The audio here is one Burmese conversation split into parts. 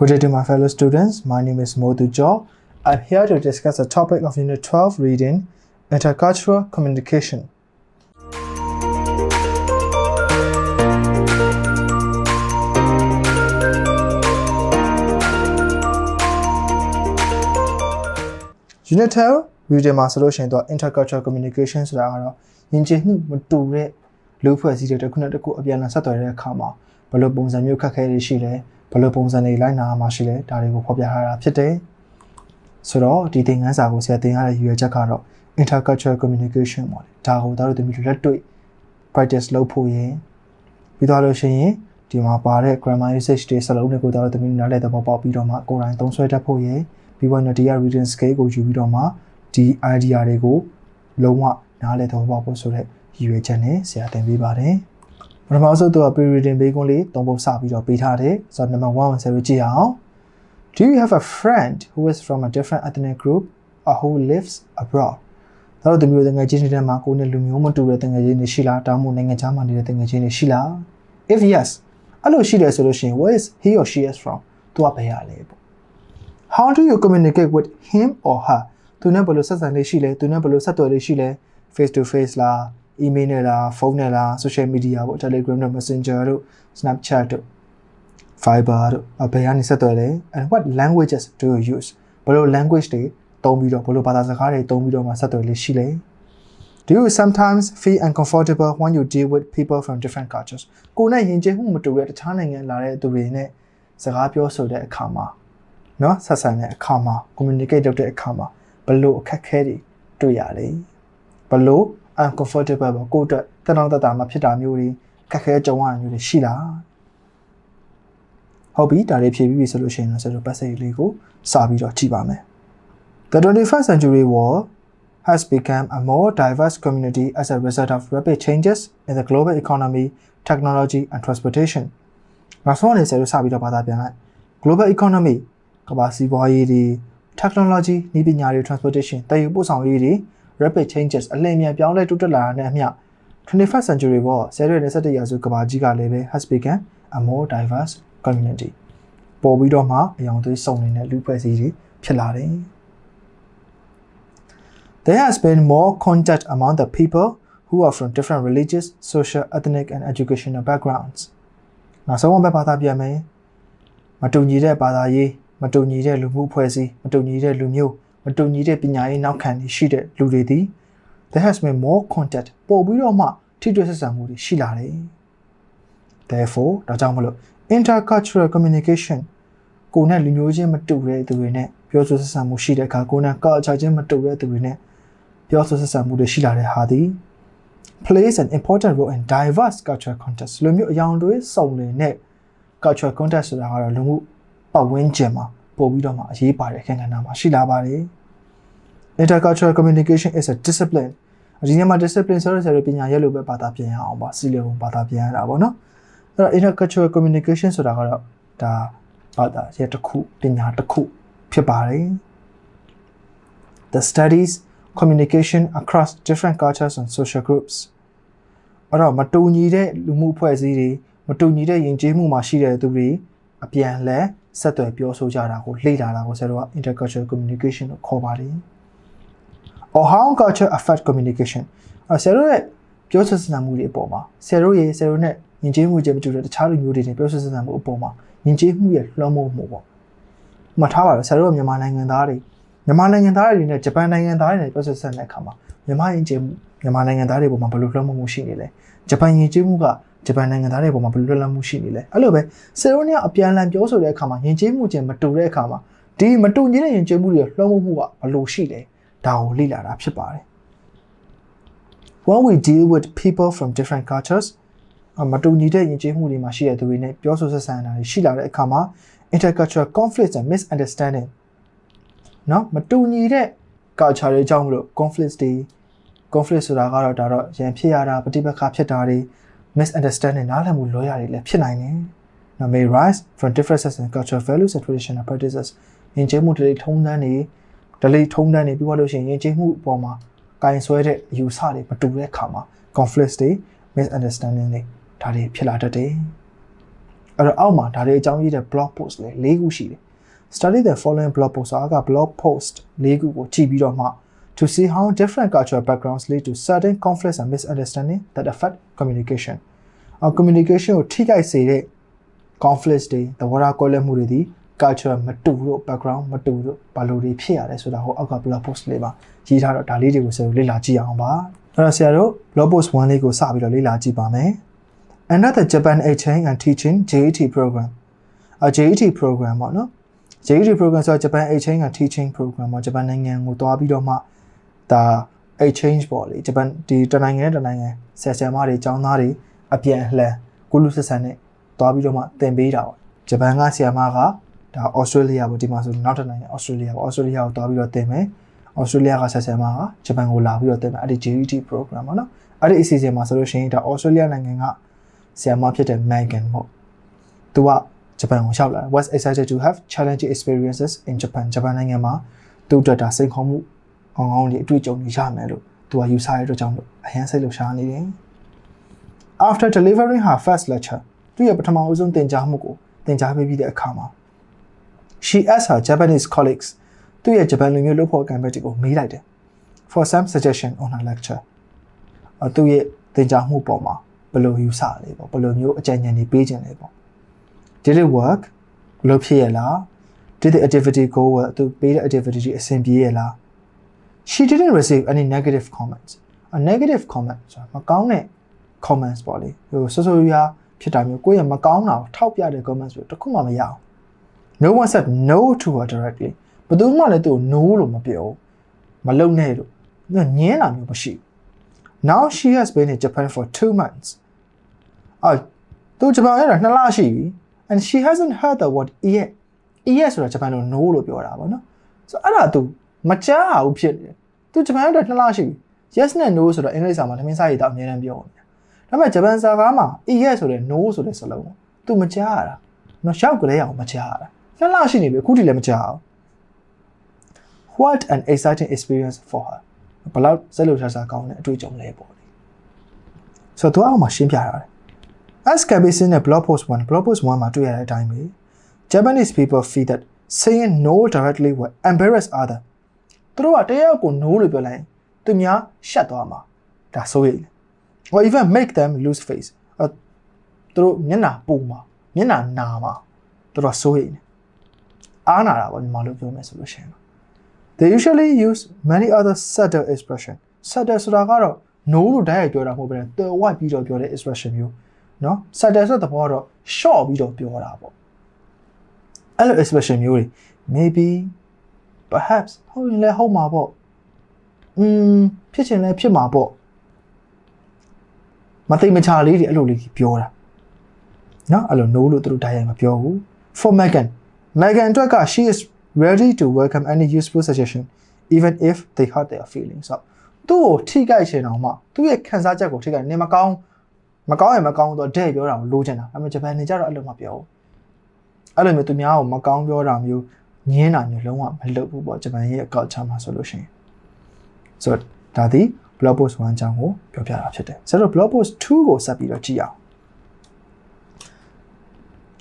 Good day to my fellow students. My name is Modu Jo. I'm here to discuss the topic of Unit 12 reading Intercultural Communication. Unit 12 reading မှာဆိုလို့ရှိရင်တော့ intercultural communication ဆိုတာကတော့ယဉ်ကျေးမှုမတူတဲ့လူဖွဲ့စည်းတဲ့တစ်ခုနဲ့တစ်ခုအပြန်အလှန်ဆက်သွယ်တဲ့အခါမှာဘယ်လိုပုံစံမျိုးခက်ခဲတွေရှိလဲ ဘယ်လိုပုံစံတွေလိုက်နာမှာရှိလဲဒါတွေကိုဖော်ပြထားတာဖြစ်တယ်ဆိုတော့ဒီသင်ခန်းစာကိုဆရာသင်ရတဲ့ရည်ရွယ်ချက်ကတော့ intercultural communication ပေါ့လေဒါကိုတို့တို့မျိုးလက်တွေ့ practice လုပ်ဖို့ရင်ပြီးတော့လို့ရှိရင်ဒီမှာပါတဲ့ grammar usage တွေစလုံးတွေကိုတို့တို့မျိုးနားလည်သဘောပေါက်ပြီးတော့မှကိုယ်တိုင်သုံးဆွဲတတ်ဖို့ရင်ပြီးတော့ဒီက reading scale ကိုယူပြီးတော့မှဒီ idea တွေကိုလုံးဝနားလည်သဘောပေါက်ဖို့ဆိုတဲ့ရည်ရွယ်ချက်နဲ့ဆရာသင်ပေးပါတယ် ပထမဆုံးတော့ pre reading ပေးခွန်းလေးသုံးဖို့စပြီးတော့ပေးထားတယ်ဆိုတော့ number 1ဆရာတို့ကြည့်အောင် Do you have a friend who is from a different ethnic group or who lives abroad ဒါတော့ဒီမျိုးတငယ်ချင်းတွေထဲမှာကိုယ်နဲ့လူမျိုးမတူတဲ့တငယ်ချင်းတွေရှိလားတောင်းမို့နိုင်ငံခြားမှာနေတဲ့တငယ်ချင်းတွေရှိလား If yes အဲ့လိုရှိတယ်ဆိုလို့ရှိရင် where is he or she is from သူကဘယ်ရလဲပေါ့ How do you communicate with him or her သူနဲ့ဘယ်လိုဆက်ဆံလေးရှိလဲသူနဲ့ဘယ်လိုဆက်သွယ်လေးရှိလဲ face to face လား email နဲ့လားဖုန်းနဲ့လား social media ပေါ့ Telegram နဲ့ Messenger တို့ Snapchat တို့ Viber တို့ဘယ်ကနေဆက်သွယ်လဲ and what languages do you use ဘယ်လို language တွေသုံးပြီးတော့ဘယ်လိုဘာသာစကားတွေသုံးပြီးတော့မှဆက်သွယ်လေးရှိလဲ Do you sometimes feel uncomfortable when you deal with people from different cultures ကိုယ်နဲ့ယဉ်ကျေးမှုမတူတဲ့တခြားနိုင်ငံလာတဲ့သူတွေနဲ့စကားပြောဆိုတဲ့အခါမှာเนาะဆက်ဆံတဲ့အခါမှာ communicate လုပ်တဲ့အခါမှာဘယ်လိုအခက်အခဲတွေတွေ့ရလဲဘယ်လို uncomfortable ပေါ့ကိုယ့်အတွက်တနောင်တတာမှာဖြစ်တာမျိုးတွေခက်ခဲကြုံရတာမျိုးတွေရှိလားဟုတ်ပြီဒါလေးဖြည့်ပြီးပြီဆိုလို့ရှိရင်တော့ဆက်လို့ passage လေးကိုစာပြီးတော့ကြည့်ပါမယ် The 21st century world has become a more diverse community as a result of rapid changes in the global economy, technology and transportation. နောက်ဆုံးအနေနဲ့ဆက်လို့စပြီးတော့ဘာသာပြန်လိုက် global economy ကမ္ဘာစီးပွားရေးတွေ technology နည်းပညာတွေ transportation တည်ယူပို့ဆောင်ရေးတွေ rapid changes အလင်းမြန်ပြောင်းလဲတိုးတက်လာတာနဲ့အမျှ 21st century ပေါ်ဆယ်ရွယ်27ရာစုကမ္ဘာကြီးကလည်းပဲ has become a more diverse community ပေါ်ပြီးတော့မှအယောင်သွေးစုံနေတဲ့လူဖွဲ့စည်းတွေဖြစ်လာတယ် There has been more contact among the people who are from different religious, social, ethnic and educational backgrounds. နောက်ဆုံးဘက်ဘာသာပြန်မယ်မတူညီတဲ့ဘာသာရေးမတူညီတဲ့လူမှုအဖွဲ့အစည်းမတူညီတဲ့လူမျိုး မတူညီတဲ့ပညာရေးနောက်ခံရှိတဲ့လူတွေသည် there has been more contact ပို့ပြီးတော့မှထိတွေ့ဆက်ဆံမှုတွေရှိလာတယ် therefore ဒါကြောင့်မလို့ intercultural communication ကိုယ်နဲ့လူမျိုးချင်းမတူတဲ့သူတွေနဲ့ပြောဆိုဆက်ဆံမှုရှိတဲ့အခါကိုယ်နဲ့ culture ချင်းမတူတဲ့သူတွေနဲ့ပြောဆိုဆက်ဆံမှုတွေရှိလာတဲ့ဟာသည် plays an important role in diverse cultural context လူမျိုးအယောင်တွေစုံနေတဲ့ cultural context ဆိုတာကတော့လူမှုပတ်ဝန်းကျင်မှာ ပို့ပြီးတော့မှအရေးပါတဲ့အခန်းကဏ္ဍမှာရှိလာပါတယ် intercultural communication is a discipline ဒီညမှာ discipline ဆိုတဲ့ပညာရပ်လို့ပဲဘာသာပြန်ရအောင်ပါစီလီယုံဘာသာပြန်ရတာပေါ့နော်အဲ့တော့ intercultural communication ဆိုတာကတော့ဒါဘာသာရပ်တစ်ခုပညာတစ်ခုဖြစ်ပါတယ် the studies communication across different cultures and social groups အဲ့တော့မတူညီတဲ့လူမှုအဖွဲ့အစည်းတွေမတူညီတဲ့ယဉ်ကျေးမှုမှာရှိတဲ့သူတွေအပြန်အလှန် ဆက်သွယ်ပြောဆိုကြတာကိုလေ့လာတာကိုဆရာတို့က intercultural communication လို့ခေါ်ပါတယ် or how culture affect communication အဲဆရာတို့ရဲ့ပြောဆိုဆက်ဆံမှုတွေအပေါ်မှာဆရာတို့ရဲ့ဆရာတို့နဲ့ယဉ်ကျေးမှုချင်းမတူတဲ့တခြားလူမျိုးတွေနဲ့ပြောဆိုဆက်ဆံမှုအပေါ်မှာယဉ်ကျေးမှုရဲ့လွှမ်းမိုးမှုပေါ့မှတ်ထားပါတော့ဆရာတို့ကမြန်မာနိုင်ငံသားတွေမြန်မာနိုင်ငံသားတွေနဲ့ဂျပန်နိုင်ငံသားတွေနဲ့ပြောဆိုဆက်ဆံတဲ့အခါမှာမြန်မာယဉ်ကျေးမှုမြန်မာနိုင်ငံသားတွေပေါ်မှာဘယ်လိုလွှမ်းမိုးမှုရှိနေလဲဂျပန်ယဉ်ကျေးမှုက ဂျပန်နိုင်ငံသားတွေပေါ်မှာဘယ်လိုလွှမ်းမှုရှိနေလဲအဲ့လိုပဲဆယ်ရိုနီကအပြန်အလှန်ပြောဆိုတဲ့အခါမှာယဉ်ကျေးမှုချင်းမတူတဲ့အခါမှာဒီမတူညီတဲ့ယဉ်ကျေးမှုတွေလွှမ်းမိုးမှုကဘယ်လိုရှိလဲဒါကိုလေ့လာတာဖြစ်ပါတယ် When we deal with people from different cultures မတူညီတဲ့ယဉ်ကျေးမှုတွေမှာရှိတဲ့သူတွေနဲ့ပြောဆိုဆက်ဆံတာတွေရှိလာတဲ့အခါမှာ intercultural conflicts and misunderstanding เนาะမတူညီတဲ့ culture တွေကြောင့်မလို့ conflicts တွေ conflict ဆိုတာကတော့ဒါတော့ရန်ဖြစ်ရတာပဋိပက္ခဖြစ်တာတွေ misunderstanding နားလည်မှုလွဲရတွေလည်းဖြစ်နိုင်တယ်။ Now may rise from differences in cultural values and traditional practices ယဉ်ကျေးမှုတွေထုံးတမ်းတွေဒလိထုံးတမ်းတွေပြီးတော့လို့ရှိရင်ယဉ်ကျေးမှုအပေါ်မှာကင်ဆွဲတဲ့အယူဆတွေမတူတဲ့အခါမှာ conflict တွေ misunderstanding တွေဒါတွေဖြစ်လာတတ်တယ်။အဲ့တော့အောက်မှာဒါတွေအကြောင်းရေးတဲ့ blog post လေး၄ခုရှိတယ် study the following blog post ဆိုတာက blog post ၄ခုကိုကြည့်ပြီးတော့မှ to see how different cultural backgrounds lead to certain conflicts and misunderstanding that affect communication အ communication ကိုထိခိုက်စေတဲ့ conflicts တွေသဘောထားကွဲလွဲမှုတွေဒီ culture မတူတို့ background မတူတို့ဘာလို့တွေဖြစ်ရတယ်ဆိုတာဟိုအောက်က blog post လေးပါရေးထားတော့ဒါလေးတွေကိုဆရာတို့လေ့လာကြည့်အောင်ပါအဲ့တော့ဆရာတို့ blog post 1လေးကိုစပြီးတော့လေ့လာကြည့်ပါမယ် Another Japan Exchange and Teaching JET program အ JET program ပေါ့နော် JET program ဆိုတာ Japan Exchange and Teaching program ပေါ့ဂျပန်နိုင်ငံကိုတွားပြီးတော့မှ ဒါ exchange ပေါ့လေဂျပန်ဒီတနိုင်ငံနဲ့တနိုင်ငံဆရာဆရာမတွေကျောင်းသားတွေအပြန်အလှန်ကုလူဆက်ဆန်နဲ့တွားပြီးတော့မှသင်ပေးတာပေါ့ဂျပန်ကဆရာမကဒါဩစတြေးလျပေါ့ဒီမှာဆိုနောက်တစ်နိုင်ငံဩစတြေးလျပေါ့ဩစတြေးလျကိုတွားပြီးတော့သင်မယ်ဩစတြေးလျကဆရာဆရာမကဂျပန်ကိုလာပြီးတော့သင်မယ်အဲ့ဒီ JET program ပေါ့နော်အဲ့ဒီအစီအစဉ်မှာဆိုလို့ရှိရင်ဒါဩစတြေးလျနိုင်ငံကဆရာမဖြစ်တဲ့ Megan ပေါ့သူကဂျပန်ကိုရောက်လာ was excited to have challenging experiences in Japan ဂျပန်နိုင်ငံမှာသူ့အတွက်ဒါစိတ်ခေါ်မှု ကောင်းကောင်းလေးအတွေ့အကြုံတွေရမယ်လို့သူကယူဆရတဲ့အတွက်ကြောင့်လို့အဟမ်းစိတ်လှုပ်ရှားနေတယ် After delivering her first lecture သူရဲ့ပထမအဆုံးသင်ကြားမှုကိုသင်ကြားပေးပြီးတဲ့အခါမှာ she asked her Japanese colleagues သူရဲ့ဂျပန်လူမျိုးလုပ်ဖို့ကံဘက်တွေကိုမေးလိုက်တယ် for some suggestion on her lecture အသူရဲ့သင်ကြားမှုပေါ်မှာဘယ်လိုယူဆလဲပေါ့ဘယ်လိုမျိုးအကြံဉာဏ်တွေပေးခြင်းလဲပေါ့ did it work လုပ်ဖြစ်ရလား did the activity go well သူပေးတဲ့ activity တွေအဆင်ပြေရလား she didn't receive any negative comments a negative comment ဆိုတာမကောင်းတဲ့ comments ပေါ့လေဟိုဆိုဆိုရဖြစ်တာမျိုးကိုယ့်ရဲ့မကောင်းတာကိုထောက်ပြတဲ့ comments တွေတခုမှမရအောင် no one said no to her directly ဘယ်သူမှလည်းသူ့ကို no လို့မပြောဘူးမလုပ်နဲ့လို့ညင်းတာမျိုးမရှိဘူး now she has been in Japan for 2 months အော်သူဂျပန်ရောက်တာ2လရှိပြီ and she hasn't heard the word yet yes ဆိုတာဂျပန်လို no လို့ပြောတာပေါ့နော်ဆိုတော့အဲ့ဒါသူမကြားဘူးဖြစ်နေတယ် သူဂျပန်ရောက်တာ2လရှိပြီ yes နဲ့ no ဆိုတော့အင်္ဂလိပ်စာမှာသမင်းစာရေးတော့အများအားပြောနေတာဒါပေမဲ့ဂျပန်စာကားမှာ yes ဆိုတဲ့ no ဆိုတဲ့စလုံးကိုသူမကြားရတာနော်ရောက်ကလေးအောင်မကြားရတာ2လရှိနေပြီအခုထိလည်းမကြားဘူး what an exciting experience for her ဘလောက်စိတ်လှုပ်ရှားစားကောင်းတဲ့အတွေ့အကြုံလဲပေါ့လေဆိုတော့သူအောင်မှာရှင်းပြရတယ် as can be seen in blog post 1 blog post 1မှာတွေ့ရတဲ့အတိုင်းပဲ Japanese people feel that saying no directly will embarrass other သူတို့ကတယောက်ကို no လို့ပြောလိုက်ရင်သူများရှက်သွားမှာဒါဆိုရင် or even make them lose face သူတို့မျက်နှာပူမှာမျက်နှာနာမှာသူတို့ဆိုရင်အားနာတာပေါ့ညီမတို့ပြောမယ်ဆိုလို့ရှိရင် they usually use many other subtle expression subtle ဆိုတာကတော့ no လို့ဓာတ်ရိုက်ပြောတာမဟုတ်ဘဲတွယ်ဝိုက်ပြီးတော့ပြောတဲ့ expression မျိုးเนาะ subtle ဆိုတဲ့သဘောကတော့ short ပြီးတော့ပြောတာပေါ့အဲ့လို expression မျိုးတွေ maybe perhaps ဟုတ်ရင်လည်းဟုတ်မှာပေါ့อืมဖြစ်ချင်လည်းဖြစ်မှာပေါ့မသိမချာလေးတွေအဲ့လိုလေးပြောတာเนาะအဲ့လို no လို့သူတို့ဓာတ်ရိုက်မပြောဘူး for Megan Megan အတွက်က she is ready to welcome any useful suggestion even if they hurt their feelings ဆိုသူ့ကိုထိကြိုက်ချင်အောင်မှသူ့ရဲ့ခံစားချက်ကိုထိကြိုက်နေမကောင်းမကောင်းရင်မကောင်းတော့တဲ့ပြောတာကိုလိုချင်တာဒါပေမဲ့ဂျပန်နေကြတော့အဲ့လိုမပြောဘူးအဲ့လိုမျိုးသူများကိုမကောင်းပြောတာမျိုး ညင်းတာမျိုးလုံးဝမလုပ်ဘူးပေါ့ဂျပန်ရဲ့ culture မှာဆိုလို့ရှိရင်ဆိုတော့ဒါဒီ blog post 1အကြောင်းကိုပြောပြတာဖြစ်တယ်ဆိုတော့ blog post 2ကိုဆက်ပြီးတော့ကြည့်အောင်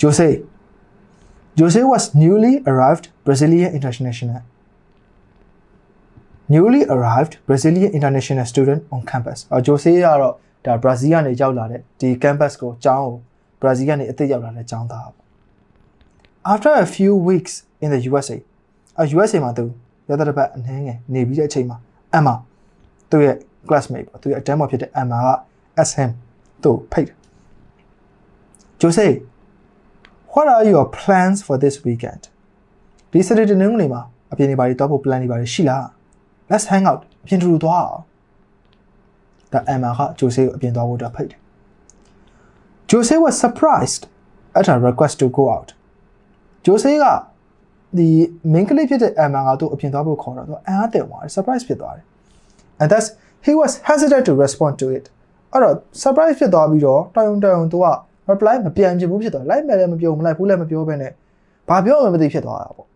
Jose Jose was newly arrived Brazilian international newly arrived Brazilian international student on campus အော် Jose ကတော့ဒါ Brazil ကနေရောက်လာတဲ့ဒီ campus ကိုကျောင်းကို Brazil ကနေအသစ်ရောက်လာတဲ့ကျောင်းသားပေါ့ After a few weeks in the USA အ USA မှာသူရတဲ့ဘက်အနှင်းငယ်နေပြီးတဲ့အချိန်မှာ Emma သူ့ရဲ့ classmate ပေါ့သူရဲ့အတန်းမဖြစ်တဲ့ Emma က SM သူ့ဖိတ်တယ် Jose what are your plans for this weekend ဒီ Saturday နေ့နေ့မှာ အပြင်နေပါတွေတော့ဖို့ plan တွေပါရှိလား let's hang out အပြင်တူတူသွားအောင်ဒါ Emma က Jose ကိုအပြင်သွားဖို့အတွက်ဖိတ်တယ် Jose was surprised at her request to go out Jose က ဒီ main ကလေးဖြစ်တဲ့ Emma ကသူ့အပြင်သွားဖို့ခေါ်တော့သူအံ့အားသင့်သွားတယ် surprise ဖြစ်သွားတယ် and thus he was hesitant to respond to it အဲ့တော့ surprise ဖြစ်သွားပြီးတော့တောင်တောင်သူက reply မပြန်ချင်ဘူးဖြစ်သွားလိုက်မယ်လည်းမပြောမလိုက်ဘူးလည်းမပြောဘဲနဲ့ဘာပြောမှမသိဖြစ်သွားတာပေါ့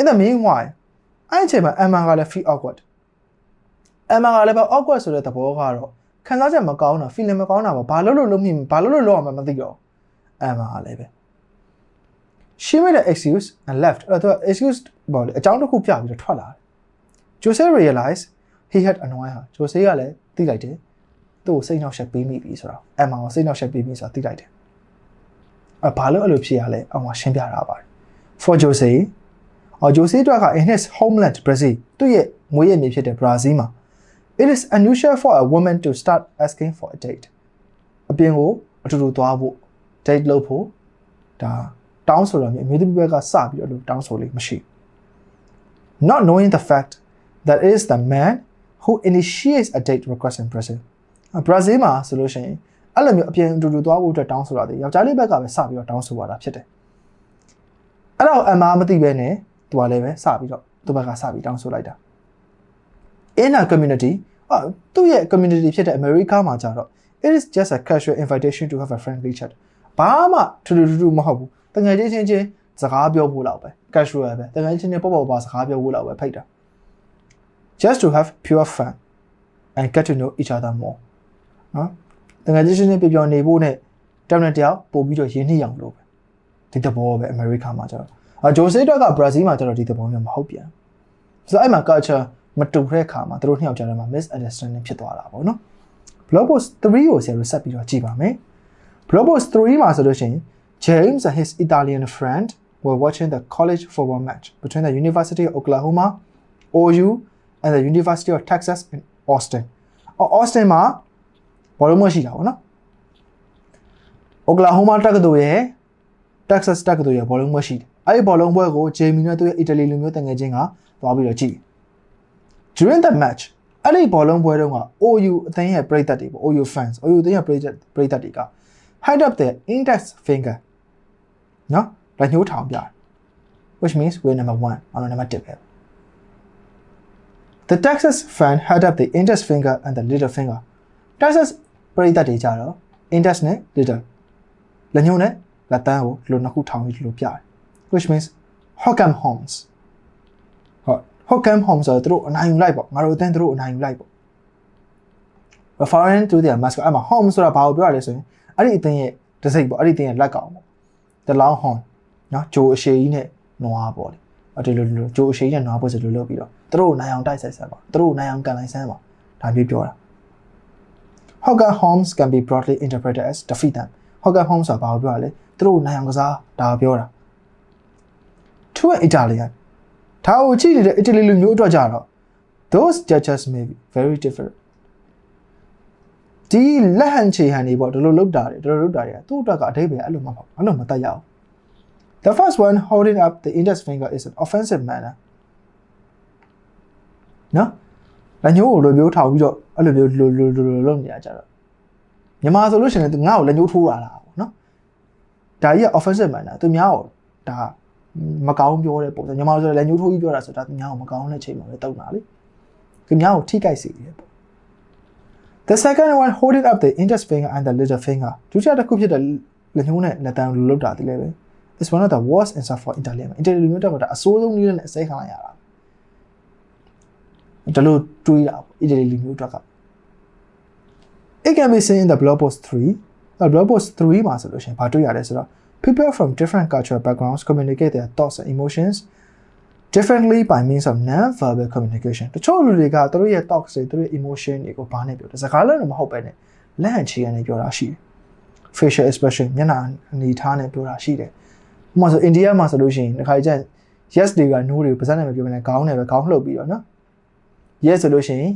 in the meanwhile အဲ့အချိန်မှာ Emma ကလည်း feel awkward Emma ကလည်းပဲ awkward ဆိုတဲ့သဘောကတော့ခံစားချက်မကောင်းတာ feeling မကောင်းတာပေါ့ဘာလို့လို့လုံးမြင်ဘာလို့လို့လောက်အောင်မသိတော့ Emma ကလည်းပဲ she made an excuse and left အဲ့တော့ excuse ပေါ့လေအကြောင်းတစ်ခုပြပြီးတော့ထွက်လာတယ် Jose realized he had annoyed her Jose ကလည်းသိလိုက်တယ်သူ့ကိုစိတ်နှောက်ယှက်ပေးမိပြီဆိုတော့ Emma ကိုစိတ်နှောက်ယှက်ပေးမိဆိုတာသိလိုက်တယ်အဲ့ဘာလို့အဲ့လိုဖြစ်ရလဲအောင်မရှင်းပြတာပါတယ် for Jose အော် Jose တို့က in his homeland Brazil သူ့ရဲ့မွေးရမြေဖြစ်တဲ့ Brazil မှာ it is unusual for a woman to start asking for a date အပြင်ကိုအတူတူသွားဖို့ date လုပ်ဖို့ဒါ တောင်းဆိုတာမျိုးအမျိုးသမီးဘက်ကစပြီးတော့လို့တောင်းဆိုလိမ့်မရှိ not knowing the fact that it is the man who initiates a date request in Brazil Brazil မှာဆိုလို့ရှိရင်အဲ့လိုမျိုးအပြင်အတူတူသွားဖို့အတွက်တောင်းဆိုတာတွေယောက်ျားလေးဘက်ကပဲစပြီးတော့တောင်းဆိုရတာဖြစ်တယ်အဲ့တော့အမားမသိပဲနဲ့သူကလည်းပဲစပြီးတော့သူ့ဘက်ကစပြီးတောင်းဆိုလိုက်တာ in a community အာသူ့ရဲ့ community ဖြစ်တဲ့ America မှာကြတော့ it is just a casual invitation to have a friendly chat ဘာမှထူးထူးထူးထူးမဟုတ်ဘူး တကယ်ချင်းချင်းချင်းစကားပြောဖို့လောက်ပဲ casual ပဲတကယ်ချင်းချင်းပေါ့ပေါ့ပါစကားပြောဖို့လောက်ပဲဖိတ်တာ just to have pure fun and get to know each other more နော်တကယ်ချင်းချင်းပျော်ပျော်နေဖို့နဲ့တောင်းတဲ့တယောက်ပို့ပြီးတော့ရင်းနှီးအောင်လုပ်ပဲဒီတဘောပဲအမေရိကမှာကျတော့အဂျိုဆေးတော့ကဘရာဇီးမှာကျတော့ဒီတဘောမျိုးမဟုတ်ပြန်ဆိုတော့အဲ့မှာ culture မတူတဲ့ခါမှာတို့နှစ်ယောက်ကြားထဲမှာ misunderstanding ဖြစ်သွားတာပေါ့နော် blog post 3ကိုဆရာတို့ဆက်ပြီးတော့ကြည့်ပါမယ် blog post 3မှာဆိုလို့ရှိရင် James and his Italian friend were watching the college football match between the University of Oklahoma OU and the University of Texas in Austin အော် Austin မှာဘောလုံးမရှိတာပေါ့နော် Oklahoma တက္ကသိုလ်ရဲ့ Texas တက္ကသိုလ်ရဲ့ဘောလုံးပွဲရှိတယ်အဲ့ဒီဘောလုံးပွဲကိုဂျေမီနဲ့သူ့ရဲ့အီတလီလူမျိုးတငယ်ချင်းကသွားပြီးတော့ကြည့် during the match အဲ့ဒီဘောလုံးပွဲတုန်းက OU အသင်းရဲ့ပရိသတ်တွေပေါ့ OU fans OU အသင်းရဲ့ပရိသတ်ပရိသတ်တွေက hide up their index finger နော်လက်ညှိုးထောင်ပြတယ် which means we're number 1အောင်လို့နံပါတ်1ပဲ The Texas fan had up the index finger and the little finger Texas ပရိသတ်တွေကြတော့ index နဲ့ little လက်ညှိုးနဲ့လက်သန်းကိုဒီလိုနှစ်ခုထောင်ပြီးဒီလိုပြတယ် which means Hockham Homes ဟုတ် Hockham Homes ဆိုတော့သူတို့အနိုင်ယူလိုက်ပေါ့ငါတို့အသင်းသူတို့အနိုင်ယူလိုက်ပေါ့ referring to their mascot အဲ့မှာ home ဆိုတာဘာကိုပြော တစိမ့်ပေါ့အဲ့ဒီအသင်းရဲ့လက်ကောင်ပေါ့ the long horn နော်ဂျိုအရှိကြီးနဲ့နွားပေါ့လေအဲ့ဒီလိုလိုဂျိုအရှိကြီးနဲ့နွားပေါ့ဆိုလိုလုပ်ပြီးတော့သူတို့နိုင်အောင်တိုက်ဆက်ဆက်ပါသူတို့နိုင်အောင်ကန်လိုက်ဆန်းပါဒါမျိုးပြောတာ Hogger Holmes can be broadly interpreted as defeat them Hogger Holmes ဆိုတာဘာကိုပြောရလဲသူတို့နိုင်အောင်ကစားဒါကိုပြောတာ to an Italian ဒါကိုကြည့်နေတဲ့အီတလီလူမျိုးအတွက်ကြတော့ those judges may be very different ဒီလက်ဟန်ချေဟန်နေပေါ့ဒီလိုလုပ်တာတွေဒီလိုလုပ်တာတွေကသူ့အတွက်ကအဓိပ္ပာယ်အဲ့လိုမဟုတ်ဘူးအဲ့လိုမတတ်ရအောင် The first one holding up the index finger is an offensive manner နော်လက်ညှိုးကိုလိုမျိုးထောင်ပြီးတော့အဲ့လိုမျိုးလိုလိုလိုလိုလုပ်နေရကြတော့မြန်မာဆိုလို့ရှိရင်ငါ့ကိုလက်ညှိုးထိုးတာလားပေါ့နော်ဒါကြီးက offensive manner သူများကိုဒါမကောင်းပြောတဲ့ပုံစံမြန်မာဆိုလက်ညှိုးထိုးပြီးပြောတာဆိုတာသူများကိုမကောင်းတဲ့ချိန်မှာပဲတုံတာလေသူများကိုထိခိုက်စေတယ်ပေါ့ The second one holding up the index finger and the little finger ဒုတိယတစ်ခုဖြစ်တဲ့လက်ညှိုးနဲ့လက်တံလိုလုပ်တာတည်းလည်းပဲ is one of the worst insult for Italian Italian မျိုးတော့ဒါအဆိုးဆုံးနည်းနဲ့အစိမ်းခံလိုက်ရတာဒါလို့တွေးတာပေါ့ Italian မျိုးတော့က It can be seen in the blog post 3 the blog post 3မှာဆိုလို့ရှိရင်ဘာတွေ့ရလဲဆိုတော့ people from different cultural backgrounds communicate their thoughts and emotions differently by means of non-verbal communication တချို့လူတွေကသူတို့ရဲ့ thoughts တွေသူတို့ရဲ့ emotion တွေကိုဘာနဲ့ပြောတယ်စကားလည်းမဟုတ်ပဲနဲ့လက်ဟန်ချီရနေပြောတာရှိတယ် facial expression မျက်နှာအနေထားနဲ့ပြောတာရှိတယ်ဥပမာဆိုအိန္ဒိယမှာဆိုလို့ရှိရင်တစ်ခါကျရင် yes တွေက no တွေကိုပါးစပ်နဲ့မပြောဘဲနဲ့ခေါင်းနဲ့ပဲခေါင်းလှုပ်ပြီးတော့နော် yes ဆိုလို့ရှိရင်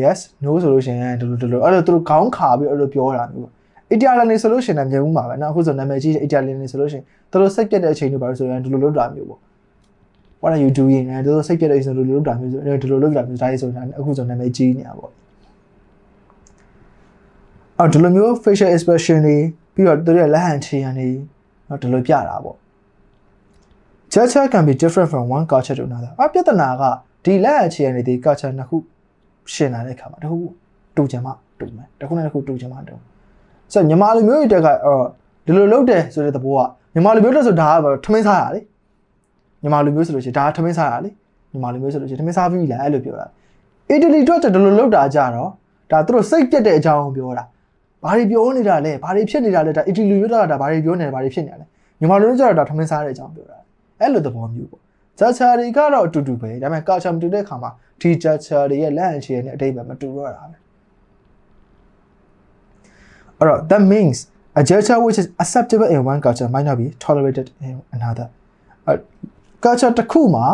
yes no ဆိုလို့ရှိရင်ဒီလိုဒီလိုအဲ့လိုသူတို့ခေါင်းခါပြီးအဲ့လိုပြောတာမျိုးအီတလီနေဆိုလို့ရှိရင်လည်းမြင်ဦးမှာပဲနော်အခုဆိုနာမည်ကြီးအီတလီနေဆိုလို့ရှိရင်သူတို့စိတ်ပြတ်တဲ့အချိန်တွေပါလို့ဆိုရင်ဒီလိုလုပ်တာမျိုးပေါ့ what are you doing အဲတို့စိတ်ပြတ်တဲ့အချိန်ဒီလိုလုပ်တာမျိုးဆိုဒီလိုလုပ်တာမျိုးဒါရေးဆိုတာအခုဆိုနာမည်ကြီးနေတာပေါ့အော်ဒီလိုမျိုး facial expression တွေပြီးတော့သူတို့ရဲ့လက်ဟန်ချေရန်တွေနော်ဒီလိုပြတာပေါ့ culture can be different from one culture to another အပြဿနာကဒီလက်ဟန်ချေရန်တွေဒီ culture နှစ်ခုရှင်လာတဲ့အခါမှာတခုတူချင်မှတူမယ်တခုနဲ့တခုတူချင်မှတူဆိုတော့ညီမလူမျိုးတွေတက်ကအော်ဒီလိုလုပ်တယ်ဆိုတဲ့သဘောကညီမလူမျိုးတက်ဆိုဒါကထမင်းစားရလေ ညီမလူမျိုးဆိုလို့ရှိရင်ဒါထမင်းစားရလေညီမလူမျိုးဆိုလို့ရှိရင်ထမင်းစားပြီးလားအဲ့လိုပြောတာအီတလီတော့ဒီလိုလုပ်တာကြတော့ဒါသူတို့စိတ်ပြက်တဲ့အကြောင်းပြောတာဘာတွေပြောနေတာလဲဘာတွေဖြစ်နေတာလဲဒါအီတလီမျိုးတော့ဒါဘာတွေပြောနေတယ်ဘာတွေဖြစ်နေလဲမြန်မာလူမျိုးကျတော့ဒါထမင်းစားတဲ့အကြောင်းပြောတာအဲ့လိုသဘောမျိုးပေါ့ဂျာချာတွေကတော့အတူတူပဲဒါပေမဲ့ကာချာမတူတဲ့ခါမှာဒီဂျာချာတွေရဲ့လက်အချေနဲ့အတိတ်ပဲမတူတော့တာပဲအဲ့တော့ that means a gesture which is acceptable in one culture might not be tolerated in another အဲ culture တစ်ခုမှာ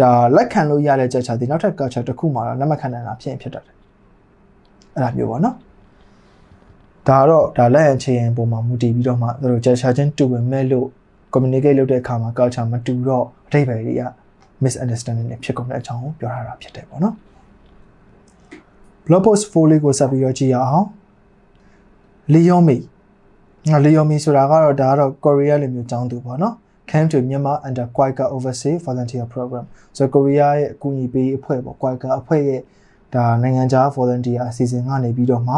ဒါလက်ခံလို့ရတဲ့ gesture ဒီနောက်ထပ် culture တစ်ခုမှာတော့လက်မခံနိုင်တာဖြစ်ရင်ဖြစ်တတ်တယ်အဲ့ဒါမျိုးပေါ့နော်ဒါတော့ဒါလက်အချေရင်ပုံမှာမူတည်ပြီးတော့မှသူတို့ gesture ချင်းတူပေမဲ့လို့ communicate လုပ်တဲ့အခါမှာ culture မတူတော့အထိပ္ပယ်တွေက misunderstanding တွေဖြစ်ကုန်တဲ့အကြောင်းကိုပြောထားတာဖြစ်တယ်ပေါ့နော် blog post 4လေးကိုဆက်ပြီးတော့ကြည့်ရအောင် Leomi ငါ Leomi ဆိုတာကတော့ဒါကတော့ Korea လိုမျိုးចောင်းသူပေါ့နော် came to Myanmar under Kwaika Overseas Volunteer Program ဆိုတော့ Korea ရဲ့အကူအညီပေးအဖွဲ့ပေါ့ Kwaika အဖွဲ့ရဲ့ဒါနိုင်ငံခြား volunteer အစီအစဉ်ကနေပြီးတော့မှ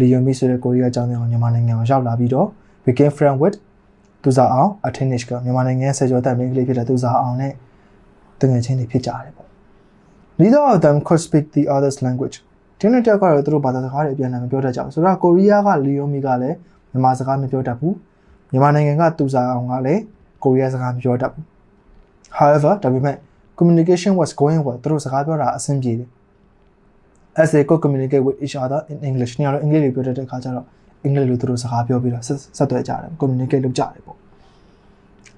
Leomi ဆိုတဲ့ Korea ចောင်းသူကမြန်မာနိုင်ငံကိုရောက်လာပြီးတော့ became friend with သူစားအောင် Athenish ကမြန်မာနိုင်ငံဆယ်ကျော်သက်မင်းကလေးဖြစ်တဲ့သူစားအောင်နဲ့တငယ်ချင်းတွေဖြစ်ကြတယ်ပေါ့ Neither of them could speak the other's language ဒီနေ့တက်ကတော့သူတို့ဘာသာစကားတွေအပြန်အလှန်မပြောတတ်ကြဘူးဆိုတော့ကိုရီးယားကလီယိုမီကလည်းမြန်မာစကားမပြောတတ်ဘူးမြန်မာနိုင်ငံကသူစားအောင်ကလည်း ကိုရီးယားစကားမပြောတတ်ဘူး however ဒါပေမဲ့ communication was going well သူတို့စကားပြောတာအဆင်ပြေတယ် as they could communicate with each other in english ညတော့အင်္ဂလိပ်လိုပြောတတ်တဲ့ခါကျတော့အင်္ဂလိပ်လိုသူတို့စကားပြောပြီးတော့ဆက်သွယ်ကြတယ် communicate လုပ်ကြတယ်ပေါ့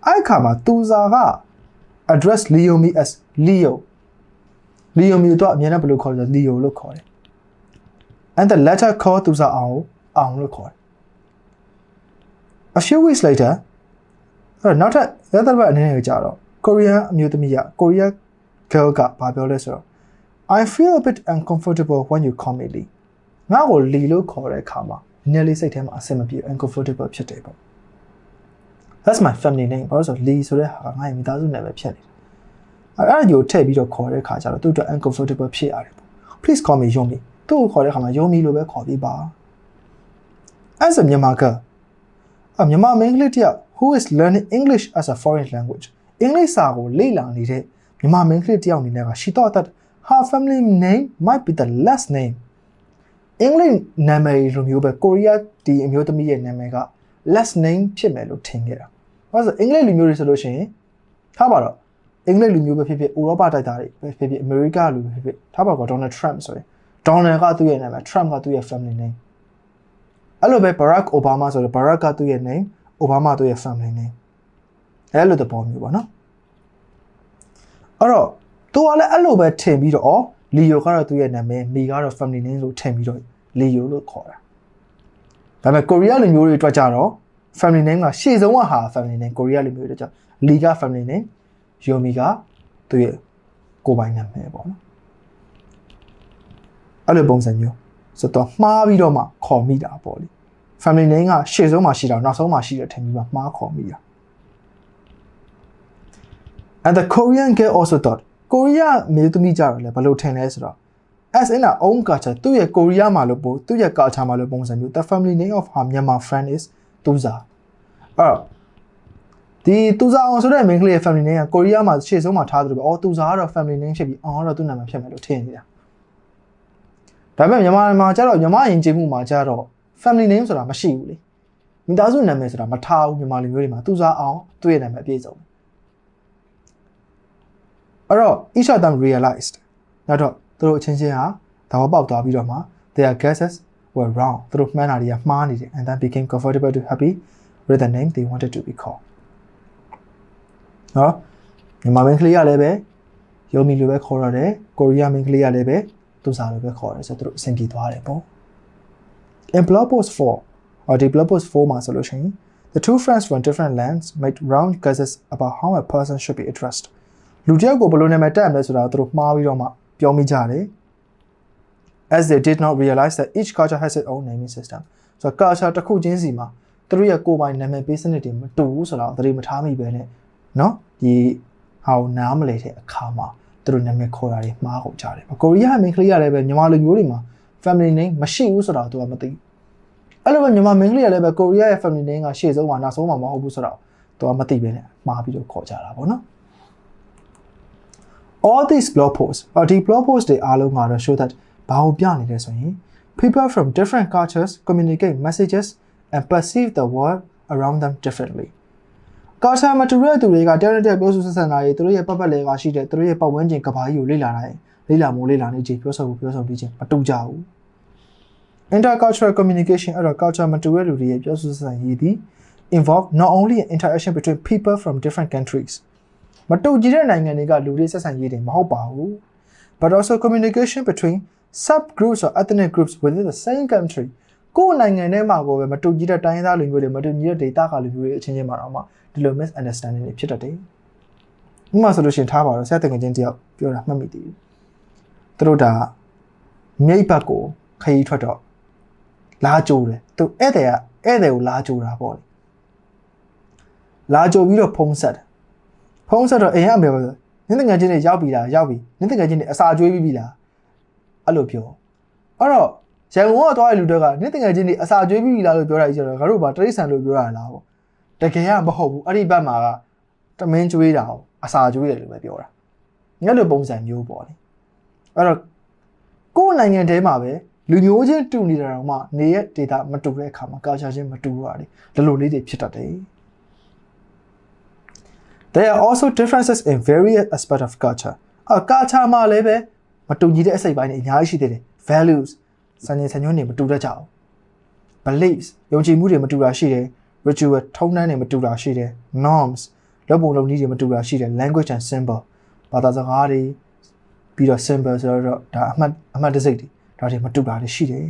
အဲ့ခါမှာသူစားက address Leo me as Leo Leo me တော့အမြဲတမ်းဘယ်လိုခေါ်လဲ Leo လို့ခေါ်တယ် and the letter called သူစားအောင်အောင်လို့ခေါ်တယ် a few weeks later အဲ့တော့နောက်ထပ်ရသဘတ်အနေနဲ့ကြာတော့ Korean အမျိုးသမီးက Korea girl ကဘာပြောလဲဆိုတော့ I feel a bit uncomfortable when you call me Lee ငါ့ကို Lee လို့ခေါ်တဲ့အခါမှာနည်းနည်းလေးစိတ်ထဲမှာအဆင်မပြေ uncomfortable ဖြစ်တယ်ပေါ့ That's my family name ဘာလို့ဆို Lee ဆိုတဲ့ဟာငါ့ရဲ့မိသားစုနာမည်ဖြစ်နေတယ်အဲ့ဒါကိုထည့်ပြီးတော့ခေါ်တဲ့အခါကျတော့သူ့အတွက် uncomfortable ဖြစ်ရတယ်ပေါ့ Please call me Yomi သူ့ကိုခေါ်တဲ့အခါမှာ Yomi လို့ပဲခေါ်ပြီးပါ As a Myanmar girl အမြန်မာမိန်းကလေးတယောက် who is learning English as a foreign language အင်္ဂလိပ်စာကိုလေ့လာနေတဲ့မြန်မာမိန်းကလေးတယောက်အနေနဲ့က she thought that her family name might be the last name အင်္ဂလိပ်နာမည်လိုမျိုးပဲကိုရီးယားဒီအမျိုးသမီးရဲ့နာမည်က last name ဖြစ်မယ်လို့ထင်ခဲ့တာ။ဘာလို့ဆိုအင်္ဂလိပ်လူမျိုးတွေဆိုလို့ရှိရင်ထားပါတော့အင်္ဂလိပ်လူမျိုးပဲဖြစ်ဖြစ်ဥရောပတိုက်သားတွေပဲဖြစ်ဖြစ်အမေရိကလူပဲဖြစ်ဖြစ်ထားပါတော့ Donald Trump ဆိုရင် Donald ကသူ့ရဲ့နာမည် Trump ကသူ့ရဲ့ family name အဲ့လိုပဲ Barack Obama ဆိုတော့ Barack ကသူ့ရဲ့ name Obama သူ့ရဲ့ family name အဲ့လိုသဘောမျိုးပေါ့နော်အဲ့တော့သူကလည်းအဲ့လိုပဲထင်ပြီးတော့အော် Leo ကတော့သူ့ရဲ့နာမည်မိကတော့ family name လို့ထင်ပြီးတော့ Leo လို့ခေါ်တာဒါပေမဲ့ကိုရီးယားလူမျိုးတွေအတွက်ကြတော့ family name ကရှေ့ဆုံးကဟာ family name ကိုရီးယားလူမျိုးတွေကြောင့် Lee က family name Yomi ကသူ့ရဲ့ကိုယ်ပိုင်နာမည်ပေါ့နော်အဲ့လိုပုံစံမျိုးဆိုတော့မှားပြီးတော့မှခေါ်မိတာပေါ့လေ family name ကရှေ့ဆုံးမှာရှိတာနောက်ဆုံးမှာရှိတဲ့ထင်ပြီးမှမှားခေါ်မိတာ and the Korean girl also thought ကိုရီးယားမျိုးသမီးကြတော့လေဘယ်လိုထင်လဲဆိုတော့ as in our own culture သူ့ရဲ့ကိုရီးယားမှာလို့ပို့သူ့ရဲ့ culture မှာလို့ပုံစံမျိုး the family name of her Myanmar friend is သူစာအဲ့တော့ဒီသူစာအောင်ဆိုတဲ့ main ကလေးရဲ့ family name ကကိုရီးယားမှာရှေ့ဆုံးမှာထားသလိုပဲအော်သူစာကတော့ family name ဖြစ်ပြီးအောင်ကတော့သူ့နာမည်ဖြစ်မယ်လို့ထင်နေတာဒါပေမဲ့မြန်မာမှာကျတော့မြန်မာယဉ်ကျေးမှုမှာကျတော့ family name ဆိုတာမရှိဘူးလေမိသားစုနာမည်ဆိုတာမထားဘူးမြန်မာလူမျိုးတွေမှာသူစာအောင်သူ့ရဲ့နာမည်အပြည့်စုံအဲ့တော့ each of them realized နောက်တော့သူတို့အချင်းချင်းဟာသဘောပေါက်သွားပြီးတော့မှ their guesses were wrong သူတို့မှန်းတာတွေကမှားနေတယ် and then became comfortable to happy with the name they wanted to be called နော်မြန်မာမင်းကလေးကလည်းပဲယုံမီလိုပဲခေါ်ရတယ်ကိုရီးယားမင်းကလေးကလည်းပဲသူစားလိုပဲခေါ်ရတယ်ဆိုတော့သူတို့အဆင်ပြေသွားတယ်ပေါ့ in blog post 4 or the blog post 4မှာဆိုလို့ရှိရင် the two friends from different lands made round guesses about how a person should be addressed လူတယောက်ကိုဘယ်လိုနာမည်တက်ရမလဲဆိုတာသူတို့မှားပြီးတော့မှပြောမိကြတယ် as they did not realize that each culture has its own naming system ဆိုတော့ culture တစ်ခုချင်းစီမှာသူတို့ရဲ့ကိုယ်ပိုင်နာမည်ပေးစနစ်တွေမတူဘူးဆိုတော့သတိမထားမိပဲနဲ့เนาะဒီဟာကိုနားမလည်တဲ့အခါမှာသူတို့နာမည်ခေါ်တာတွေမှားကုန်ကြတယ်ကိုရီးယားမင်းကလေးကလည်းပဲမြန်မာလူမျိုးတွေမှာ family name မရှိဘူးဆိုတော့သူကမသိအဲ့လိုပဲမြန်မာမင်းကလေးကလည်းပဲကိုရီးယားရဲ့ family name ကရှေ့ဆုံးမှာနောက်ဆုံးမှာမဟုတ်ဘူးဆိုတော့သူကမသိပဲနဲ့မှားပြီးတော့ခေါ်ကြတာပေါ့နော် all these blog posts အော်ဒီ blog posts တွေအားလုံးကတော့ show that ဘာကိုပြနေလဲဆိုရင် people from different cultures communicate messages and perceive the world around them differently ကာဆာမတူတဲ့သူတွေကတယောက်နဲ့တယောက်ပြောဆိုဆက်ဆံတာတွေသူတို့ရဲ့ပတ်ပတ်လည်ကရှိတဲ့သူတို့ရဲ့ပတ်ဝန်းကျင်ကဘာကြီးကိုလေ့လာတာလေ့လာမို့လေ့လာနေခြင်းပြောဆိုဖို့ပြောဆိုပြီးခြင်းမတူကြဘူး intercultural communication အဲ့တော့ culture မတူတဲ့လူတွေရဲ့ပြောဆိုဆက်ဆံရေးသည် involve not only an interaction between people from different countries မတူကြတဲ့နိုင်ငံတွေကလူတွေဆက်ဆံရေးတွေမဟုတ်ပါဘူး but also communication between subgroups or ethnic groups within the same country ကိုယ်နိုင်ငံထဲမှာကိုပဲမတူကြတဲ့တိုင်းသားလူမျိုးတွေမတူညီတဲ့ဒေသကလူမျိုးတွေအချင်းချင်းမှာတော့မှဒီလို misunderstanding တွေဖြစ်တတ်တယ်။ဥပမာဆိုလို့ရှိရင်ထားပါတော့ဆက်တငယ်ချင်းတယောက်ပြောတာမှတ်မိသေးတယ်။သူတို့ဒါမြိတ်ဘက်ကိုခရီးထွက်တော့ လာကြိုးတယ်။သူဧည့်သည်ကဧည့်သည်ကိုလာကြိုးတာပေါ့လေ။လာကြိုးပြီးတော့ဖုံးဆက်တယ်။ဖုံးဆက်တော့အိမ်ကအမေပြောနင်းတငယ်ချင်းတွေရောက်ပြီလားရောက်ပြီနင်းတငယ်ချင်းတွေအစာကျွေးပြီးပြီလားအဲ့လိုပြောအဲ့တော့ရန်ကုန်ကသွားတဲ့လူတွေကနင်းတငယ်ချင်းတွေအစာကျွေးပြီးပြီလားလို့ပြောတာကြီးဆိုတော့ငါတို့ဘာတရိษံလို့ပြောရလားပေါ့တကယ်ကမဟုတ်ဘူးအဲ့ဒီဘက်မှာကတမင်းကျွေးတာကိုအစာကျွေးတယ်လို့ပဲပြောတာငါလိုပုံစံမျိုးပေါ့လေအဲ့တော့ကိုယ်နိုင်ငံထဲမှာပဲ လူမျိုးချင်းတူနေတာတော့မှနေရဲ့ data မတူတဲ့အခါမှာ culture ချင်းမတူရတာလေဒီလိုလေးတွေဖြစ်တတ်တယ် There are also differences in various aspects of culture. အ culture မှာလည်းပဲမတူညီတဲ့အစိတ်ပိုင်းတွေအများကြီးရှိသေးတယ် values စံချိန်စံညွှန်းတွေမတူတတ်ကြဘူး beliefs ယုံကြည်မှုတွေမတူတာရှိတယ် ritual ထုံးတမ်းတွေမတူတာရှိတယ် norms လုပ်ပုံလုပ်နည်းတွေမတူတာရှိတယ် language and symbol ဘာသာစကားတွေပြီးတော့ symbol ဆိုတော့ဒါအမှတ်အမှတ်တစိတ်တွေ ဒါတွေမတူတာတွေရှိတယ်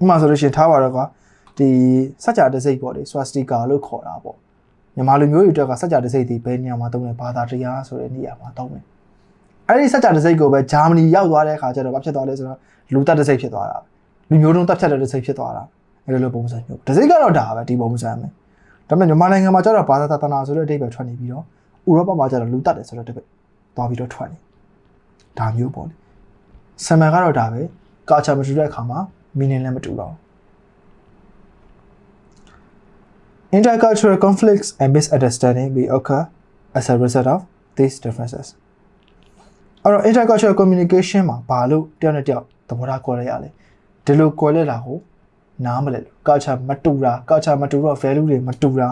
ဥပမာဆိုလို့ရှိရင်ထားပါတော့ကဒီစัจ जा တစိတ်ပေါ့လေ swastika လို့ခေါ်တာပေါ့မြန်မာလူမျိုးတွေအတွက်ကစัจ जा တစိတ်ဒီဘယ်နေရာမှာသုံးလဲဘာသာတရားဆိုတဲ့နေရာမှာသုံးတယ်အဲ့ဒီစัจ जा တစိတ်ကိုပဲဂျာမနီရောက်သွားတဲ့အခါကျတော့ဘာဖြစ်သွားလဲဆိုတော့လူတက်တစိတ်ဖြစ်သွားတာလူမျိုးတုံးတက်ဖြတ်တဲ့တစိတ်ဖြစ်သွားတာအဲ့လိုလိုပုံစံမျိုးတစိတ်ကတော့ဒါပဲဒီပုံစံပဲဒါပေမဲ့မြန်မာနိုင်ငံမှာကျတော့ဘာသာတနာဆိုတဲ့အဓိပ္ပာယ်ထွက်နေပြီးတော့ဥရောပမှာကျတော့လူတက်တယ်ဆိုတော့တပိတ်သွားပြီးတော့ထွက်နေဒါမျိုးပေါ့လေဆံမန်ကတော့ဒါပဲ ကာချာမတူတဲ့အခါမှာ meaning လည်းမတူတော့ Intercultural conflicts and misunderstanding may occur as a result of these differences. အဲ့တော့ intercultural communication မှာဘာလို့တယောက်နဲ့တယောက်သဘောထားကွဲရရလဲဒီလိုကွဲလဲတာကိုနားမလဲလို့ culture မတူတာ culture မတူတော့ value တွေမတူတာ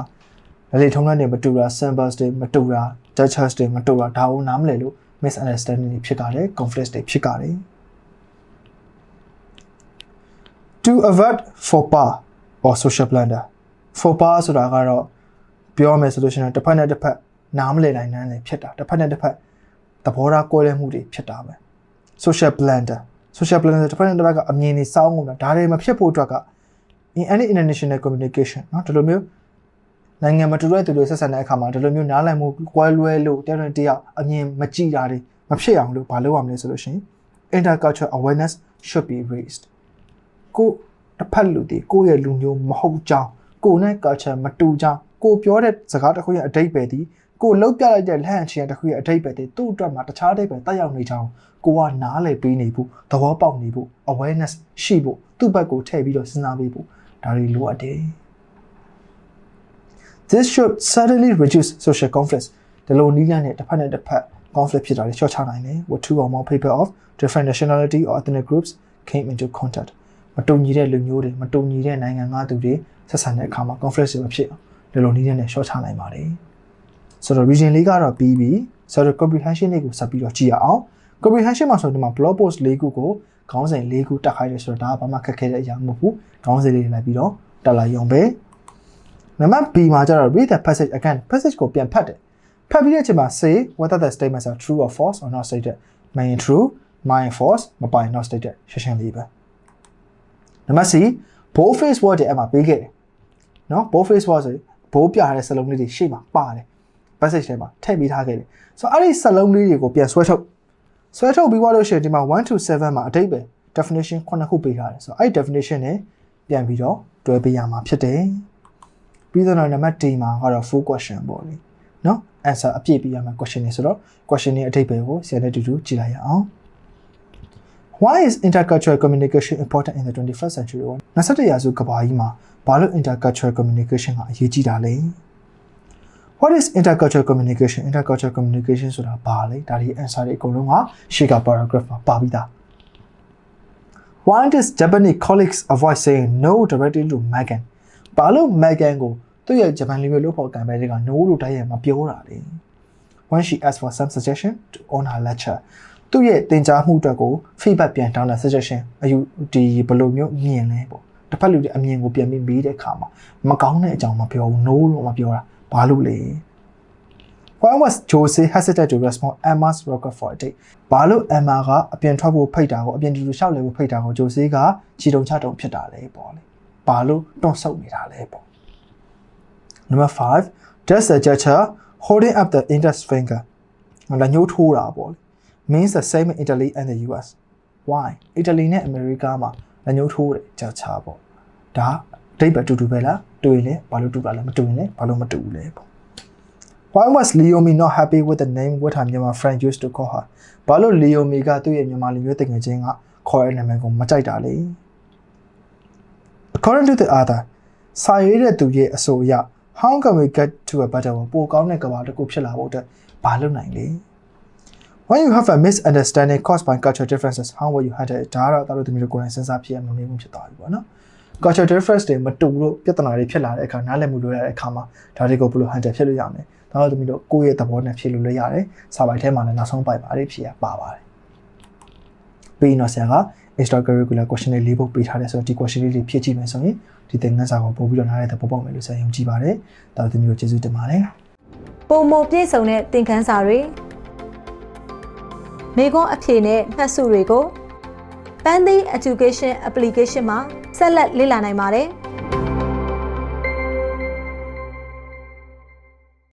လေထုံးတမ်းတွေမတူတာ symbols တွေမတူတာ gestures တွေမတူတာဒါကိုနားမလဲလို့ misunderstanding တွေဖြစ်ကြတယ် conflict တွေဖြစ်ကြတယ် to avert faux pas or social blunder faux pas ဆိုတာကတော့ပြောမယ်ဆိုလို့ရှိရင်တစ်ဖက်နဲ့တစ်ဖက်နားမလည်နိုင်တဲ့ဖြစ်တာတစ်ဖက်နဲ့တစ်ဖက်သဘောထားကွဲလွဲမှုတွေဖြစ်တာပဲ social blunder social blunder တစ်ဖက်နဲ့တစ်ဖက်ကအမြင်တွေစောင်းကုန်တာဒါတွေမဖြစ်ဖို့အတွက်က in any international communication เนาะဒီလိုမျိုးနိုင်ငံမတူတဲ့သူတွေဆက်ဆံတဲ့အခါမှာဒီလိုမျိုးနားလည်မှုကွဲလွဲလို့တယောက်နဲ့တယောက်အမြင်မကြည့်တာတွေမဖြစ်အောင်လို့ဘာလုပ်ရမလဲဆိုလို့ရှိရင် intercultural awareness should be raised ကိုတစ်ဖက်လူတွေကိုယ့်ရဲ့လူမျိုးမဟုတ်ကြောင်းကိုယ်နဲ့ culture မတူကြောင်းကိုပြောတဲ့စကားတစ်ခုရဲ့အတိတ်ပဲဒီကိုလှုပ်ပြလိုက်တဲ့လက်ဟန်ချင်းတစ်ခုရဲ့အတိတ်ပဲဒီသူ့အတွက်မှာတခြားအတိတ်ပဲတက်ရောက်နေကြောင်းကိုကနားလည်ပေးနေဖို့သဘောပေါက်နေဖို့ awareness ရှိဖို့သူ့ဘက်ကိုထည့်ပြီးတော့စဉ်းစားပေးဖို့ဒါတွေလိုအပ်တယ် This should certainly reduce social conflicts ဒီလိုနည်းလမ်းနဲ့တစ်ဖက်နဲ့တစ်ဖက် conflict ဖြစ်တာတွေလျှော့ချနိုင်တယ် with two or more people of different nationality or ethnic groups came into contact မတူညီတဲ့လူမျိုးတွေမတူညီတဲ့နိုင်ငံသားသူတွေဆက်ဆံတဲ့အခါမှာ conflict တွေမဖြစ်အောင်ဒီလိုနည်းနဲ့လျှော့ချနိုင်ပါတယ်ဆိုတော့ region လေးကတော့ပြီးပြီဆိုတော့ comprehension လေးကိုဆက်ပြီးတော့ကြည့်ရအောင် comprehension မှာဆိုဒီမှာ blog post ၄ခုကိုခေါင်းစဉ်၄ခုတက်ခိုင်းတယ်ဆိုတော့ဒါကဘာမှခက်ခဲတဲ့အရာမဟုတ်ဘူးခေါင်းစဉ်လေးတွေလိုက်ပြီးတော့တက်လာရုံပဲနံပါတ် B မှာကျတော့ read the passage again passage ကိုပြန်ဖတ်တယ်ဖတ်ပြီးတဲ့အချိန်မှာ say whether the statements are true or false or not stated main true main false မပိုင် not stated ရှင်းရှင်းလေးပဲ နံပါတ် C bold face word တွေအမှပေးခဲ့တယ်နော် bold face word ဆိုဘိုးပြတဲ့စလုံးလေးတွေရှေ့မှာပါတယ် passage ထဲမှာထည့်ပေးထားခဲ့တယ်ဆိုတော့အဲ့ဒီစလုံးလေးတွေကိုပြန်ဆွဲထုတ်ဆွဲထုတ်ပြီးသွားလို့ရှိရင်ဒီမှာ1 to 7မှာအတိတ်ပဲ definition ခုနှစ်ခုပေးထားတယ်ဆိုတော့အဲ့ဒီ definition နဲ့ပြန်ပြီးတော့တွဲပေးရမှာဖြစ်တယ်ပြီးတော့နံပါတ် D မှာကတော့ full question ပေါ့လေနော် answer အပြည့်ပေးရမှာ question တွေဆိုတော့ question တွေအတိတ်ပဲကိုဆရာနဲ့တူတူကြည့်လိုက်ရအောင် Why is intercultural communication important in the 21st century? 21ရာစုကမ္ဘာကြီးမှာဘာလို့ intercultural communication ကအရေးကြီးတာလဲ What is intercultural communication intercultural communication ဆိုတာဘာလဲဒါဒီ answer တွေအကုန်လုံးကရှေ့က paragraph မှာပါပြီးသား why does Japanese colleagues avoid saying no directly to Megan ဘာလို့ Megan ကိုသူ့ရဲ့ဂျပန်လူမျိုးလို့ခေါ်ကံပဲတွေက no လို့တိုက်ရိုက်မပြောတာလေ when she asked for some suggestion to on her lecture သူ့ရဲ့သင်ကြားမှုအတွက်ကို feedback ပြန်တောင်းတဲ့ suggestion အယူဒီဘယ်လိုမျိုးမြင်လဲပေါ့တစ်ဖက်လူတွေအမြင်ကိုပြန်ပြီးမေးတဲ့အခါမှာမကောင်းတဲ့အကြောင်းမပြောဘူး no လို့မပြောတာဘာလို့လဲ Why was Jose hesitant to respond Emma's request for a date? ဘာလို့ Emma ကအပြင်ထွက်ဖို့ဖိတ်တာကိုအပြင်တူတူရှောက်လဲဖို့ဖိတ်တာကို Jose ကခြေတုံချတုံဖြစ်တာလဲပေါ့လေ။ဘာလို့တွန့်ဆုတ်နေတာလဲပေါ့။ Number 5 does the gesture holding up the index finger လက်ညှိုးထိုးတာပေါ့လေ means the same in Italy and the US. Why? Italy နဲ့ America မှာလက်ညှိုးထိုးတဲ့ gesture ပေါ့။ဒါအဓိပ္ပာယ်တူတူပဲလား။တူရင်လည်းဘာလို့တူတာလဲမတူရင်လည်းဘာလို့မတူဘူးလဲပေါ့။ Why was Leomi not happy with the name what her Myanmar friend used to call her? ဘာလို့ Leomi ကသူ့ရဲ့မြန်မာလူမျိုးတငယ်ချင်းကခေါ်ရတဲ့နာမည်ကိုမကြိုက်တာလဲ According to the other စာရေးတဲ့သူရဲ့အဆိုအရ how can we get to a better world ပိုကောင်းတဲ့ကမ္ဘာတစ်ခုဖြစ်လာဖို့အတွက်ဘာလုပ်နိုင်လဲ When you have a misunderstanding caused by cultural differences how will you handle it ဒါကတော့တော်တော်သမီးတို့ကိုယ်တိုင်စဉ်းစားဖြစ်ရမမျိုးဖြစ်သွားပြီပေါ့နော် cultural difference တွေမတူလို့ပြဿနာတွေဖြစ်လာတဲ့အခါနားလည်မှုလိုရတဲ့အခါမှာဒါတွေကိုဘယ်လို handle ဖြစ်လို့ရမလဲဒါတော့သမီးတို့ကိုယ့်ရဲ့သဘောနဲ့ဖြေလို့လည်းရတယ်စာပိုက်ထဲမှာလည်းနောက်ဆုံးပိုက်ပါအဲ့ဒီဖြေရပါပါတယ်ပြီးရင်တော့ဆရာက extracurricular question တွေလေးပုတ်ပေးထားတယ်ဆိုတော့ဒီ question လေးတွေဖြည့်ကြည့်မယ်ဆိုရင်ဒီသင်ခန်းစာကိုပို့ပြီးတော့နားလည်တဲ့ပုံပေါက်မယ်လို့ဆရာယုံကြည်ပါတယ်ဒါတော့သမီးတို့ကျေးဇူးတင်ပါတယ်ပုံမပြည့်စုံတဲ့သင်ခန်းစာတွေ မိကွန်းအဖြေနဲ့မှတ်စုတွေကို Pandy Education Application မှာဆက်လက်လေ့လာနိုင်ပါတယ်။